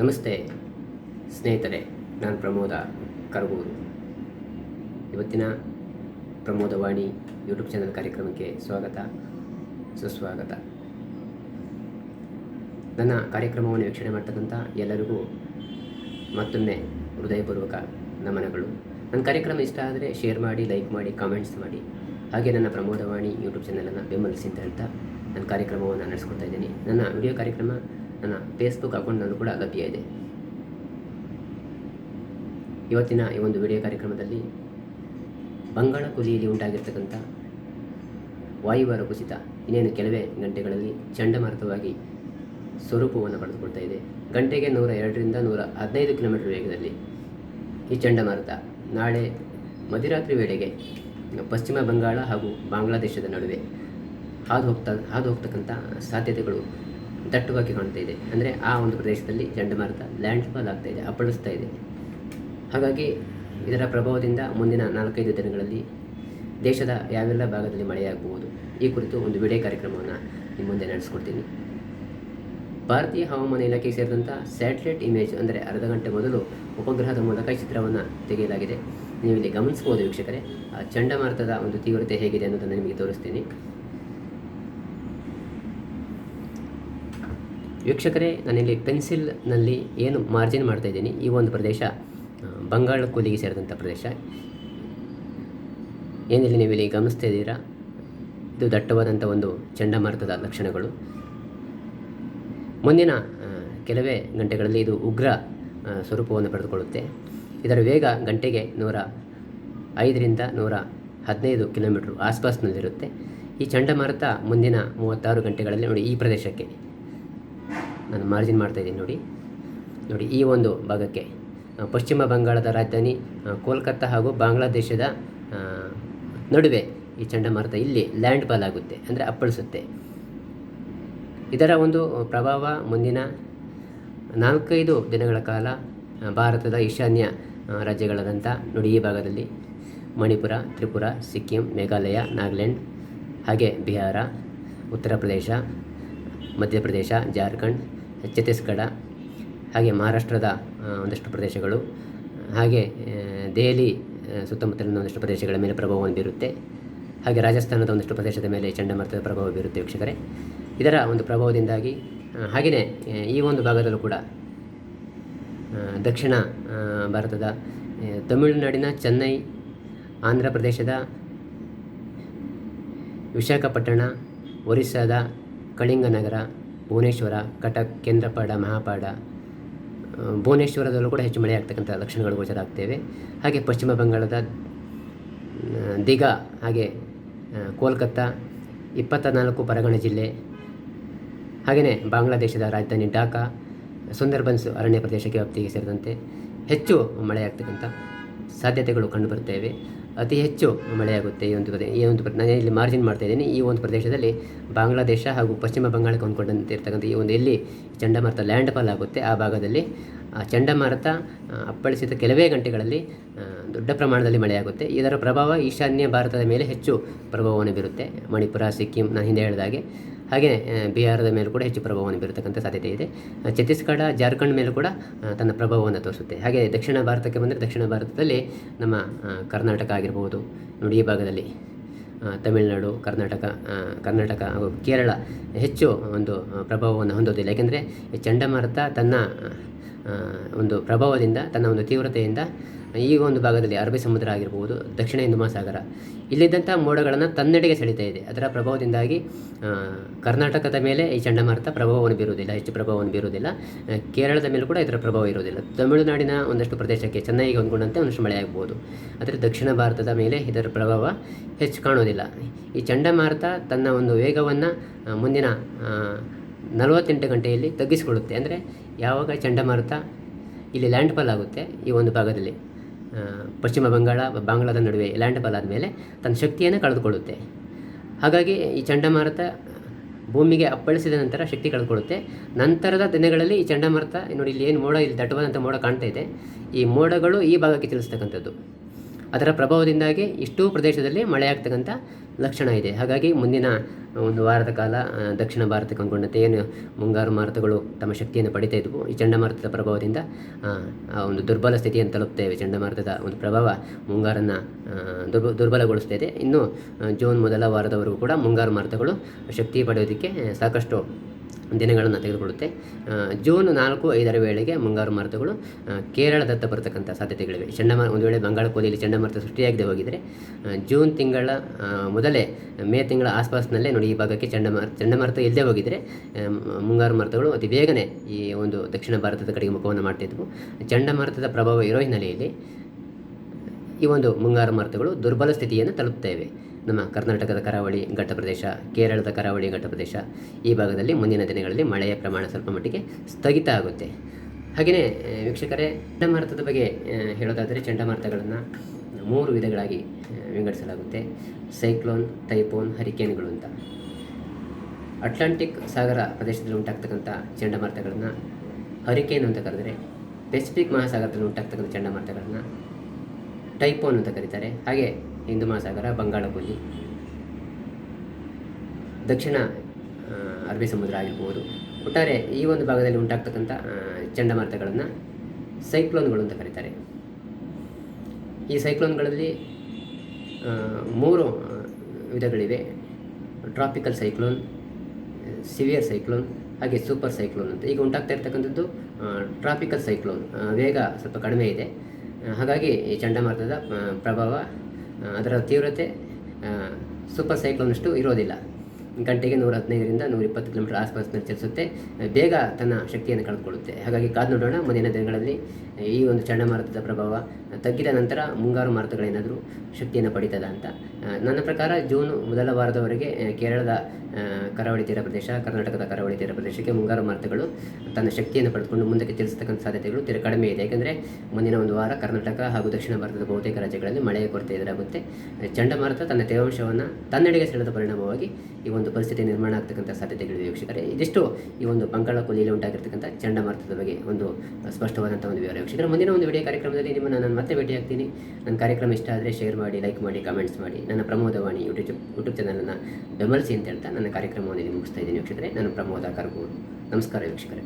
ನಮಸ್ತೆ ಸ್ನೇಹಿತರೆ, ನಾನು ಪ್ರಮೋದ ಕರಗೂರು. ಇವತ್ತಿನ ಪ್ರಮೋದವಾಣಿ ಯೂಟ್ಯೂಬ್ ಚಾನಲ್ ಕಾರ್ಯಕ್ರಮಕ್ಕೆ ಸ್ವಾಗತ, ಸುಸ್ವಾಗತ. ನನ್ನ ಕಾರ್ಯಕ್ರಮವನ್ನು ವೀಕ್ಷಣೆ ಮಾಡ್ತಕ್ಕಂಥ ಎಲ್ಲರಿಗೂ ಮತ್ತೊಮ್ಮೆ ಹೃದಯಪೂರ್ವಕ ನಮನಗಳು. ನನ್ನ ಕಾರ್ಯಕ್ರಮ ಇಷ್ಟ ಆದರೆ ಶೇರ್ ಮಾಡಿ, ಲೈಕ್ ಮಾಡಿ, ಕಾಮೆಂಟ್ಸ್ ಮಾಡಿ. ಹಾಗೆ ನನ್ನ ಪ್ರಮೋದವಾಣಿ ಯೂಟ್ಯೂಬ್ ಚಾನಲನ್ನು ಬೆಂಬಲಿಸಿ ಅಂತ ಹೇಳ್ತಾ ನನ್ನ ಕಾರ್ಯಕ್ರಮವನ್ನು ನಡೆಸ್ಕೊಡ್ತಾ ಇದ್ದೀನಿ. ನನ್ನ ವಿಡಿಯೋ ಕಾರ್ಯಕ್ರಮ ನನ್ನ ಫೇಸ್ಬುಕ್ ಅಕೌಂಟ್ನಲ್ಲೂ ಕೂಡ ಲಭ್ಯ ಇದೆ. ಇವತ್ತಿನ ಈ ಒಂದು ವಿಡಿಯೋ ಕಾರ್ಯಕ್ರಮದಲ್ಲಿ ಬಂಗಾಳ ಕುಲಿಯಲ್ಲಿ ಉಂಟಾಗಿರ್ತಕ್ಕಂಥ ವಾಯುಭಾರ ಕುಸಿತ ಇನ್ನೇನು ಕೆಲವೇ ಗಂಟೆಗಳಲ್ಲಿ ಚಂಡಮಾರುತವಾಗಿ ಸ್ವರೂಪವನ್ನು ಪಡೆದುಕೊಳ್ತಾ ಇದೆ. ಗಂಟೆಗೆ ನೂರ ಎರಡರಿಂದ ನೂರ ಹದಿನೈದು ಕಿಲೋಮೀಟರ್ ವೇಗದಲ್ಲಿ ಈ ಚಂಡಮಾರುತ ನಾಳೆ ಮಧ್ಯರಾತ್ರಿ ವೇಳೆಗೆ ಪಶ್ಚಿಮ ಬಂಗಾಳ ಹಾಗೂ ಬಾಂಗ್ಲಾದೇಶದ ನಡುವೆ ಹಾದು ಹೋಗ್ತಾ ಹಾದು ಹೋಗ್ತಕ್ಕಂಥ ಸಾಧ್ಯತೆಗಳು ದಟ್ಟವಾಗಿ ಕಾಣ್ತಾ ಇದೆ. ಅಂದರೆ ಆ ಒಂದು ಪ್ರದೇಶದಲ್ಲಿ ಚಂಡಮಾರುತ ಲ್ಯಾಂಡ್ ಫಾಲ್ ಆಗ್ತಾ ಇದೆ, ಅಪ್ಪಳಿಸ್ತಾ ಇದೆ. ಹಾಗಾಗಿ ಇದರ ಪ್ರಭಾವದಿಂದ ಮುಂದಿನ ನಾಲ್ಕೈದು ದಿನಗಳಲ್ಲಿ ದೇಶದ ಯಾವೆಲ್ಲ ಭಾಗದಲ್ಲಿ ಮಳೆಯಾಗಬಹುದು ಈ ಕುರಿತು ಒಂದು ವಿಡಿಯೋ ಕಾರ್ಯಕ್ರಮವನ್ನು ನಿಮ್ಮ ಮುಂದೆ ನಡೆಸ್ಕೊಡ್ತೀನಿ. ಭಾರತೀಯ ಹವಾಮಾನ ಇಲಾಖೆಗೆ ಸೇರಿದಂಥ ಸ್ಯಾಟಲೈಟ್ ಇಮೇಜ್ ಅಂದರೆ ಅರ್ಧ ಗಂಟೆ ಮೊದಲು ಉಪಗ್ರಹದ ಮೂಲಕ ಚಿತ್ರವನ್ನು ತೆಗೆಯಲಾಗಿದೆ. ನೀವು ಇಲ್ಲಿ ಗಮನಿಸಬಹುದು ವೀಕ್ಷಕರೇ. ಆ ಚಂಡಮಾರುತದ ಒಂದು ತೀವ್ರತೆ ಹೇಗಿದೆ ಅನ್ನೋದನ್ನು ನಿಮಗೆ ತೋರಿಸ್ತೀನಿ. ವೀಕ್ಷಕರೇ, ನಾನಿಲ್ಲಿ ಪೆನ್ಸಿಲ್ನಲ್ಲಿ ಏನು ಮಾರ್ಜಿನ್ ಮಾಡ್ತಾ ಇದ್ದೀನಿ, ಈ ಒಂದು ಪ್ರದೇಶ ಬಂಗಾಳ ಕೂಲಿಗೆ ಸೇರಿದಂಥ ಪ್ರದೇಶ. ಏನಿಲ್ಲಿ ನೀವು ಇಲ್ಲಿ ಗಮನಿಸ್ತಾ ಇದ್ದೀರಾ, ಇದು ದಟ್ಟವಾದಂಥ ಒಂದು ಚಂಡಮಾರುತದ ಲಕ್ಷಣಗಳು. ಮುಂದಿನ ಕೆಲವೇ ಗಂಟೆಗಳಲ್ಲಿ ಇದು ಉಗ್ರ ಸ್ವರೂಪವನ್ನು ಪಡೆದುಕೊಳ್ಳುತ್ತೆ. ಇದರ ವೇಗ ಗಂಟೆಗೆ ನೂರ ಐದರಿಂದ ನೂರ ಹದಿನೈದು ಕಿಲೋಮೀಟ್ರ್ ಆಸ್ಪಾಸ್ನಲ್ಲಿರುತ್ತೆ. ಈ ಚಂಡಮಾರುತ ಮುಂದಿನ ಮೂವತ್ತಾರು ಗಂಟೆಗಳಲ್ಲಿ ನೋಡಿ ಈ ಪ್ರದೇಶಕ್ಕೆ. ನಾನು ಮಾರ್ಜಿನ್ ಮಾಡ್ತಾ ಇದ್ದೀನಿ ನೋಡಿ. ನೋಡಿ, ಈ ಒಂದು ಭಾಗಕ್ಕೆ ಪಶ್ಚಿಮ ಬಂಗಾಳದ ರಾಜಧಾನಿ ಕೋಲ್ಕತ್ತಾ ಹಾಗೂ ಬಾಂಗ್ಲಾದೇಶದ ನಡುವೆ ಈ ಚಂಡಮಾರುತ ಇಲ್ಲಿ ಲ್ಯಾಂಡ್ ಫಾಲ್ ಆಗುತ್ತೆ, ಅಂದರೆ ಅಪ್ಪಳಿಸುತ್ತೆ. ಇದರ ಒಂದು ಪ್ರಭಾವ ಮುಂದಿನ ನಾಲ್ಕೈದು ದಿನಗಳ ಕಾಲ ಭಾರತದ ಈಶಾನ್ಯ ರಾಜ್ಯಗಳಾದಂಥ ನೋಡಿ, ಈ ಭಾಗದಲ್ಲಿ ಮಣಿಪುರ, ತ್ರಿಪುರ, ಸಿಕ್ಕಿಂ, ಮೇಘಾಲಯ, ನಾಗಾಲ್ಯಾಂಡ್, ಹಾಗೆ ಬಿಹಾರ, ಉತ್ತರ ಪ್ರದೇಶ ಮಧ್ಯಪ್ರದೇಶ ಜಾರ್ಖಂಡ್ ಛತ್ತೀಸ್ಗಢ, ಹಾಗೆ ಮಹಾರಾಷ್ಟ್ರದ ಒಂದಷ್ಟು ಪ್ರದೇಶಗಳು, ಹಾಗೆ ದೆಹಲಿ ಸುತ್ತಮುತ್ತಲಿನ ಒಂದಷ್ಟು ಪ್ರದೇಶಗಳ ಮೇಲೆ ಪ್ರಭಾವವನ್ನು ಬೀರುತ್ತೆ. ಹಾಗೆ ರಾಜಸ್ಥಾನದ ಒಂದಷ್ಟು ಪ್ರದೇಶದ ಮೇಲೆ ಚಂಡಮಾರುತದ ಪ್ರಭಾವ ಬೀರುತ್ತೆ ವೀಕ್ಷಕರೇ. ಇದರ ಒಂದು ಪ್ರಭಾವದಿಂದಾಗಿ ಹಾಗೆಯೇ ಈ ಒಂದು ಭಾಗದಲ್ಲೂ ಕೂಡ ದಕ್ಷಿಣ ಭಾರತದ ತಮಿಳುನಾಡಿನ ಚೆನ್ನೈ, ಆಂಧ್ರ ಪ್ರದೇಶದ, ವಿಶಾಖಪಟ್ಟಣ, ಒರಿಸ್ಸಾದ, ಕಳಿಂಗನಗರ ಭುವನೇಶ್ವರ ಕಟಕ್ ಕೇಂದ್ರಪಾಡ, ಮಹಾಪಾಡ ಭುವನೇಶ್ವರದಲ್ಲೂ ಕೂಡ ಹೆಚ್ಚು ಮಳೆ ಆಗ್ತಕ್ಕಂಥ ಲಕ್ಷಣಗಳು ಗೋಚರ ಆಗ್ತೇವೆ ಹಾಗೆ ಪಶ್ಚಿಮ ಬಂಗಾಳದ ದಿಗ, ಹಾಗೆ ಕೋಲ್ಕತ್ತಾ ಇಪ್ಪತ್ತ ನಾಲ್ಕು ಪರಗಣ ಜಿಲ್ಲೆ ಹಾಗೆಯೇ ಬಾಂಗ್ಲಾದೇಶದ ರಾಜಧಾನಿ ಢಾಕಾ ಸುಂದರ್ಬನ್ಸ್ ಅರಣ್ಯ ಪ್ರದೇಶಕ್ಕೆ ವ್ಯಾಪ್ತಿಗೆ ಸೇರಿದಂತೆ ಹೆಚ್ಚು ಮಳೆಯಾಗ್ತಕ್ಕಂಥ ಸಾಧ್ಯತೆಗಳು ಕಂಡುಬರುತ್ತವೆ ಅತಿ ಹೆಚ್ಚು ಮಳೆಯಾಗುತ್ತೆ ಈ ಒಂದು ಪ್ರದೇಶ ಈ ಒಂದು ನಾನು ಇಲ್ಲಿ ಮಾರ್ಜಿನ್ ಮಾಡ್ತಾ ಇದ್ದೀನಿ. ಈ ಒಂದು ಪ್ರದೇಶದಲ್ಲಿ ಬಾಂಗ್ಲಾದೇಶ ಹಾಗೂ ಪಶ್ಚಿಮ ಬಂಗಾಳಕ್ಕೆ ಹೊಂದ್ಕೊಂಡಂತೆ ಇರ್ತಕ್ಕಂಥ ಈ ಒಂದು ಎಲ್ಲಿ ಚಂಡಮಾರುತ ಲ್ಯಾಂಡ್ ಫಾಲ್ ಆಗುತ್ತೆ. ಆ ಭಾಗದಲ್ಲಿ, ಆ ಚಂಡಮಾರುತ ಅಪ್ಪಳಿಸಿದ ಕೆಲವೇ ಗಂಟೆಗಳಲ್ಲಿ ದೊಡ್ಡ ಪ್ರಮಾಣದಲ್ಲಿ ಮಳೆಯಾಗುತ್ತೆ. ಇದರ ಪ್ರಭಾವ ಈಶಾನ್ಯ ಭಾರತದ ಮೇಲೆ ಹೆಚ್ಚು ಪ್ರಭಾವವನ್ನು ಬೀರುತ್ತೆ. ಮಣಿಪುರ, ಸಿಕ್ಕಿಂ ನಾನು ಹಿಂದೆ ಹೇಳಿದಾಗೆ ಹಾಗೆ ಬಿಹಾರದ ಮೇಲೂ ಕೂಡ ಹೆಚ್ಚು ಪ್ರಭಾವವನ್ನು ಬೀರತಕ್ಕಂಥ ಸಾಧ್ಯತೆ ಇದೆ. ಛತ್ತೀಸ್ಗಢ, ಜಾರ್ಖಂಡ್ ಮೇಲೂ ಕೂಡ ತನ್ನ ಪ್ರಭಾವವನ್ನು ತೋರಿಸುತ್ತೆ. ಹಾಗೆ ದಕ್ಷಿಣ ಭಾರತಕ್ಕೆ ಬಂದರೆ ದಕ್ಷಿಣ ಭಾರತದಲ್ಲಿ ನಮ್ಮ ಕರ್ನಾಟಕ ಆಗಿರ್ಬೋದು. ನೋಡಿ, ಈ ಭಾಗದಲ್ಲಿ ತಮಿಳುನಾಡು, ಕರ್ನಾಟಕ ಕರ್ನಾಟಕ ಹಾಗೂ ಕೇರಳ ಹೆಚ್ಚು ಒಂದು ಪ್ರಭಾವವನ್ನು ಹೊಂದೋದಿಲ್ಲ. ಯಾಕೆಂದರೆ ಚಂಡಮಾರುತ ತನ್ನ ಒಂದು ಪ್ರಭಾವದಿಂದ, ತನ್ನ ಒಂದು ತೀವ್ರತೆಯಿಂದ ಈ ಒಂದು ಭಾಗದಲ್ಲಿ ಅರಬ್ಬಿ ಸಮುದ್ರ ಆಗಿರ್ಬೋದು, ದಕ್ಷಿಣ ಹಿಂದೂ ಮಹಾಸಾಗರ. ಇಲ್ಲಿದ್ದಂಥ ಮೋಡಗಳನ್ನು ತನ್ನೆಡೆಗೆ ಸೆಳೀತಾ ಇದೆ. ಅದರ ಪ್ರಭಾವದಿಂದಾಗಿ ಕರ್ನಾಟಕದ ಮೇಲೆ ಈ ಚಂಡಮಾರುತ ಪ್ರಭಾವವನ್ನು ಬೀರುವುದಿಲ್ಲ, ಹೆಚ್ಚು ಪ್ರಭಾವವನ್ನು ಬೀರುವುದಿಲ್ಲ. ಕೇರಳದ ಮೇಲೂ ಕೂಡ ಇದರ ಪ್ರಭಾವ ಇರುವುದಿಲ್ಲ. ತಮಿಳುನಾಡಿನ ಒಂದಷ್ಟು ಪ್ರದೇಶಕ್ಕೆ ಚೆನ್ನೈಗೆ ಹೊಂದ್ಕೊಂಡಂತೆ ಒಂದಷ್ಟು ಮಳೆಯಾಗಬಹುದು ಆದರೆ ದಕ್ಷಿಣ ಭಾರತದ ಮೇಲೆ ಇದರ ಪ್ರಭಾವ ಹೆಚ್ಚು ಕಾಣುವುದಿಲ್ಲ. ಈ ಚಂಡಮಾರುತ ತನ್ನ ಒಂದು ವೇಗವನ್ನು ಮುಂದಿನ ನಲವತ್ತೆಂಟು ಗಂಟೆಯಲ್ಲಿ ತಗ್ಗಿಸಿಕೊಳ್ಳುತ್ತೆ ಅಂದರೆ ಯಾವಾಗ ಚಂಡಮಾರುತ ಇಲ್ಲಿ ಲ್ಯಾಂಡ್ಫಾಲ್ ಆಗುತ್ತೆ ಈ ಒಂದು ಭಾಗದಲ್ಲಿ. ಪಶ್ಚಿಮ ಬಂಗಾಳ, ಬಾಂಗ್ಲಾದ ನಡುವೆ ಲ್ಯಾಂಡ್ ಬಲ್ ಆದಮೇಲೆ ತನ್ನ ಶಕ್ತಿಯನ್ನು ಕಳೆದುಕೊಳ್ಳುತ್ತೆ. ಹಾಗಾಗಿ ಈ ಚಂಡಮಾರುತ ಭೂಮಿಗೆ ಅಪ್ಪಳಿಸಿದ ನಂತರ ಶಕ್ತಿ ಕಳೆದುಕೊಳ್ಳುತ್ತೆ. ನಂತರದ ದಿನಗಳಲ್ಲಿ ಈ ಚಂಡಮಾರುತ, ನೋಡಿ ಇಲ್ಲಿ ಏನು ಮೋಡ, ಇಲ್ಲಿ ದಟ್ಟವಾದಂಥ ಮೋಡ ಕಾಣ್ತಾ ಇದೆ. ಈ ಮೋಡಗಳು ಈ ಭಾಗಕ್ಕೆ ತಿಳಿಸ್ತಕ್ಕಂಥದ್ದು ಅದರ ಪ್ರಭಾವದಿಂದಾಗಿ ಇಷ್ಟು ಪ್ರದೇಶದಲ್ಲಿ ಮಳೆಯಾಗ್ತಕ್ಕಂಥ ಲಕ್ಷಣ ಇದೆ. ಹಾಗಾಗಿ ಮುಂದಿನ ಒಂದು ವಾರದ ಕಾಲ ದಕ್ಷಿಣ ಭಾರತಕ್ಕೆ ಅನುಗುಣತೆ ಏನು ಮುಂಗಾರು ಮಾರುತಗಳು ತಮ್ಮ ಶಕ್ತಿಯನ್ನು ಪಡಿತಾ ಇದ್ವು. ಈ ಚಂಡಮಾರುತದ ಪ್ರಭಾವದಿಂದ ಒಂದು ದುರ್ಬಲ ಸ್ಥಿತಿಯನ್ನು ತಲುಪ್ತೇವೆ. ಚಂಡಮಾರುತದ ಒಂದು ಪ್ರಭಾವ ಮುಂಗಾರನ್ನು ದುರ್ಬ, ದುರ್ಬಲಗೊಳಿಸ್ತಾ ಇದೆ. ಇನ್ನು ಜೂನ್ ಮೊದಲ ವಾರದವರೆಗೂ ಕೂಡ ಮುಂಗಾರು ಮಾರುತಗಳು ಶಕ್ತಿ ಪಡೆಯೋದಕ್ಕೆ ಸಾಕಷ್ಟು ದಿನಗಳನ್ನು ತೆಗೆದುಕೊಳ್ಳುತ್ತೆ. ಜೂನ್ ನಾಲ್ಕು ಐದರ ವೇಳೆಗೆ ಮುಂಗಾರು ಮಾರುತಗಳು ಕೇರಳದತ್ತ ಬರತಕ್ಕಂಥ ಸಾಧ್ಯತೆಗಳಿವೆ. ಚಂಡಮಾರ ಒಂದು ವೇಳೆ ಬಂಗಾಳ ಕೋಲಿಯಲ್ಲಿ ಚಂಡಮಾರುತ ಸೃಷ್ಟಿಯಾಗದೆ ಹೋಗಿದರೆ ಜೂನ್ ತಿಂಗಳ ಮೊದಲೇ, ಮೇ ತಿಂಗಳ ಆಸ್ಪಾಸ್ನಲ್ಲೇ ನೋಡಿ ಈ ಭಾಗಕ್ಕೆ ಚಂಡಮಾರ ಚಂಡಮಾರುತ ಇಲ್ಲದೆ ಹೋಗಿದರೆ ಮುಂಗಾರು ಮಾರುತಗಳು ಅತಿ ಬೇಗನೆ ಈ ಒಂದು ದಕ್ಷಿಣ ಭಾರತದ ಕಡೆಗೆ ಮುಖವನ್ನು ಮಾಡ್ತಿದ್ವು ಚಂಡಮಾರುತದ ಪ್ರಭಾವ ಇರೋ ಹಿನ್ನೆಲೆಯಲ್ಲಿ ಈ ಒಂದು ಮುಂಗಾರು ಮಾರುತಗಳು ದುರ್ಬಲ ಸ್ಥಿತಿಯನ್ನು ತಲುಪುತ್ತವೆ ನಮ್ಮ ಕರ್ನಾಟಕದ ಕರಾವಳಿ ಘಟ್ಟ ಪ್ರದೇಶ ಕೇರಳದ ಕರಾವಳಿ ಘಟ್ಟ ಪ್ರದೇಶ ಈ ಭಾಗದಲ್ಲಿ ಮುಂದಿನ ದಿನಗಳಲ್ಲಿ ಮಳೆಯ ಪ್ರಮಾಣ ಸ್ವಲ್ಪ ಮಟ್ಟಿಗೆ ಸ್ಥಗಿತ ಆಗುತ್ತೆ. ಹಾಗೆಯೇ ವೀಕ್ಷಕರೇ ಚಂಡಮಾರುತದ ಬಗ್ಗೆ ಹೇಳೋದಾದರೆ ಚಂಡಮಾರುತಗಳನ್ನು ಮೂರು ವಿಧಗಳಾಗಿ ವಿಂಗಡಿಸಲಾಗುತ್ತೆ. ಸೈಕ್ಲೋನ್, ಟೈಫೋನ್, ಹರಿಕೇನ್ಗಳು ಅಂತ. ಅಟ್ಲಾಂಟಿಕ್ ಸಾಗರ ಪ್ರದೇಶದಲ್ಲಿ ಉಂಟಾಗ್ತಕ್ಕಂಥ ಚಂಡಮಾರುತಗಳನ್ನು ಹರಿಕೇನ್ ಅಂತ ಕರೆದರೆ ಪೆಸಿಫಿಕ್ ಮಹಾಸಾಗರದಲ್ಲಿ ಉಂಟಾಗ್ತಕ್ಕಂಥ ಚಂಡಮಾರುತಗಳನ್ನು ಟೈಫೋನ್ ಅಂತ ಕರೀತಾರೆ. ಹಾಗೆ ಹಿಂದೂ ಮಹಾಸಾಗರ, ಬಂಗಾಳಕೊಲ್ಲಿ, ದಕ್ಷಿಣ ಅರಬ್ಬಿ ಸಮುದ್ರ ಆಗಿರ್ಬೋದು. ಒಟ್ಟಾರೆ ಈ ಒಂದು ಭಾಗದಲ್ಲಿ ಉಂಟಾಗ್ತಕ್ಕಂಥ ಚಂಡಮಾರುತಗಳನ್ನು ಸೈಕ್ಲೋನ್ಗಳು ಅಂತ ಕರೀತಾರೆ. ಈ ಸೈಕ್ಲೋನ್ಗಳಲ್ಲಿ ಮೂರು ವಿಧಗಳಿವೆ. ಟ್ರಾಪಿಕಲ್ ಸೈಕ್ಲೋನ್, ಸಿವಿಯರ್ ಸೈಕ್ಲೋನ್, ಹಾಗೆ ಸೂಪರ್ ಸೈಕ್ಲೋನ್ ಅಂತ. ಈಗ ಉಂಟಾಗ್ತಾ ಇರ್ತಕ್ಕಂಥದ್ದು ಟ್ರಾಪಿಕಲ್ ಸೈಕ್ಲೋನ್. ವೇಗ ಸ್ವಲ್ಪ ಕಡಿಮೆ ಇದೆ. ಹಾಗಾಗಿ ಈ ಚಂಡಮಾರುತದ ಪ್ರಭಾವ ಅದರ ತೀವ್ರತೆ ಸೂಪರ್ ಸೈಕ್ಲೋನಷ್ಟು ಇರೋದಿಲ್ಲ. ಗಂಟೆಗೆ ನೂರ ಹದಿನೈದರಿಂದ ನೂರ ಇಪ್ಪತ್ತು ಕಿಲೋಮೀಟರ್ ಆಸ್ಪಾಸ್ನಲ್ಲಿ ಚಲಿಸುತ್ತೆ. ಬೇಗ ತನ್ನ ಶಕ್ತಿಯನ್ನು ಕಳೆದುಕೊಳ್ಳುತ್ತೆ. ಹಾಗಾಗಿ ಕಾದು ನೋಡೋಣ ಮುಂದಿನ ದಿನಗಳಲ್ಲಿ ಈ ಒಂದು ಚಂಡಮಾರುತದ ಪ್ರಭಾವ ತಗ್ಗಿದ ನಂತರ ಮುಂಗಾರು ಮಾರುತಗಳೇನಾದರೂ ಶಕ್ತಿಯನ್ನು ಪಡೀತದ ಅಂತ. ನನ್ನ ಪ್ರಕಾರ ಜೂನ್ ಮೊದಲ ವಾರದವರೆಗೆ ಕೇರಳದ ಕರಾವಳಿ ತೀರ ಪ್ರದೇಶ, ಕರ್ನಾಟಕದ ಕರಾವಳಿ ತೀರ ಪ್ರದೇಶಕ್ಕೆ ಮುಂಗಾರು ಮಾರುತಗಳು ತನ್ನ ಶಕ್ತಿಯನ್ನು ಪಡೆದುಕೊಂಡು ಮುಂದಕ್ಕೆ ತಿಳಿಸತಕ್ಕಂಥ ಸಾಧ್ಯತೆಗಳು ತೀರ ಕಡಿಮೆ ಇದೆ. ಯಾಕೆಂದರೆ ಮುಂದಿನ ಒಂದು ವಾರ ಕರ್ನಾಟಕ ಹಾಗೂ ದಕ್ಷಿಣ ಭಾರತದ ಬಹುತೇಕ ರಾಜ್ಯಗಳಲ್ಲಿ ಮಳೆಯ ಕೊರತೆ ಎದುರಾಗುತ್ತೆ. ಚಂಡಮಾರುತ ತನ್ನ ತೇವಾಂಶವನ್ನು ತನ್ನೆಡೆಗೆ ಸೆಳೆದ ಪರಿಣಾಮವಾಗಿ ಈ ಒಂದು ಪರಿಸ್ಥಿತಿ ನಿರ್ಮಾಣ ಆಗ್ತಕ್ಕಂಥ ಸಾಧ್ಯತೆಗಳಿವೆ ವೀಕ್ಷಕರೇ. ಇದಿಷ್ಟು ಈ ಒಂದು ಬಂಗಾಳ ಕೊಲ್ಲಿಯಲ್ಲಿ ಉಂಟಾಗಿರ್ತಕ್ಕಂಥ ಚಂಡಮಾರುತದ ಬಗ್ಗೆ ಒಂದು ಸ್ಪಷ್ಟವಾದಂಥ ಒಂದು ವಿವರ ವೀಕ್ಷಕರ, ಮುಂದಿನ ಒಂದು ವಿಡಿಯೋ ಕಾರ್ಯಕ್ರಮದಲ್ಲಿ ನಿಮ್ಮನ್ನು ನಾನು ಮತ್ತೆ ಭೇಟಿಯಾಗ್ತೀನಿ. ನನ್ನ ಕಾರ್ಯಕ್ರಮ ಇಷ್ಟ ಆದರೆ ಶೇರ್ ಮಾಡಿ ಲೈಕ್ ಮಾಡಿ ಕಮೆಂಟ್ಸ್ ಮಾಡಿ. ನನ್ನ ಪ್ರಮೋದವಾಣಿ ಯೂಟ್ಯೂಬ್ ಯೂಟ್ಯೂಬ್ ಚಾನಲನ್ನು ಬೆಂಬಲಿಸಿ ಅಂತ ಹೇಳ್ತಾ ನನ್ನ ಕಾರ್ಯಕ್ರಮವನ್ನು ಮುಗಿಸ್ತಾ ಇದ್ದೀನಿ ವೀಕ್ಷಕರೇ. ನಾನು ಪ್ರಮೋದ ಕರ್ಬೋದು ನಮಸ್ಕಾರ ವೀಕ್ಷಕರೇ.